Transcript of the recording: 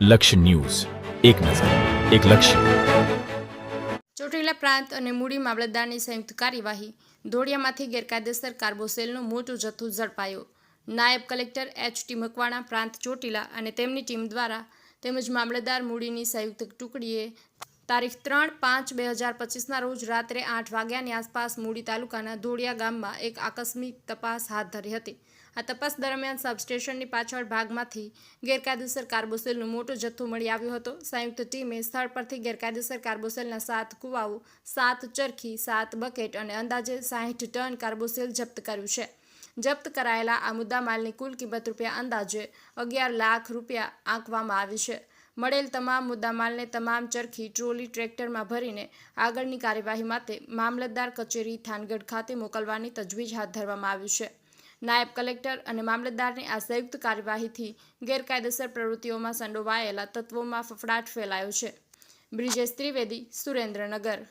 લક્ષ્ય ન્યૂઝ. એક નજર, એક લક્ષ્ય. ચોટીલા પ્રાંત અને મૂડી મામલતદારની સંયુક્ત કાર્યવાહી. ધોળિયામાંથી ગેરકાયદેસર કાર્બોસેલનો મોટો જથ્થો ઝડપાયો. નાયબ કલેક્ટર એચ ટી મકવાણા પ્રાંત ચોટીલા અને તેમની ટીમ દ્વારા તેમજ મામલતદાર મૂડીની સંયુક્ત ટુકડીએ તારીખ ત્રણ પાંચ બે હજાર પચીસના રોજ રાત્રે આઠ વાગ્યાની આસપાસ મૂડી તાલુકાના ધોળિયા ગામમાં એક આકસ્મિક તપાસ હાથ ધરી હતી. આ તપાસ દરમિયાન સબસ્ટેશનની પાછળ ભાગમાંથી ગેરકાયદેસર કાર્બોસેલનો મોટો જથ્થો મળી આવ્યો હતો. સંયુક્ત ટીમે સ્થળ પરથી ગેરકાયદેસર કાર્બોસેલના સાત કુવાઓ, સાત ચરખી, સાત બકેટ અને અંદાજે સાહીઠ ટન કાર્બોસેલ જપ્ત કર્યું છે. જપ્ત કરાયેલા આ મુદ્દામાલની કુલ કિંમત રૂપિયા અંદાજે અગિયાર લાખ રૂપિયા આંકવામાં આવી છે. મળેલ તમામ મુદ્દામાલને તમામ ચરખી ટ્રોલી ટ્રેક્ટરમાં ભરીને આગળની કાર્યવાહી માટે મામલતદાર કચેરી થાનગઢ ખાતે મોકલવાની તજવીજ હાથ ધરવામાં આવ્યું છે. નાયબ કલેક્ટર અને મામલતદારની આ સંયુક્ત કાર્યવાહીથી ગેરકાયદેસર પ્રવૃત્તિઓમાં સંડોવાયેલા તત્વોમાં ફફડાટ ફેલાયો છે. બ્રિજેશ ત્રિવેદી, સુરેન્દ્રનગર.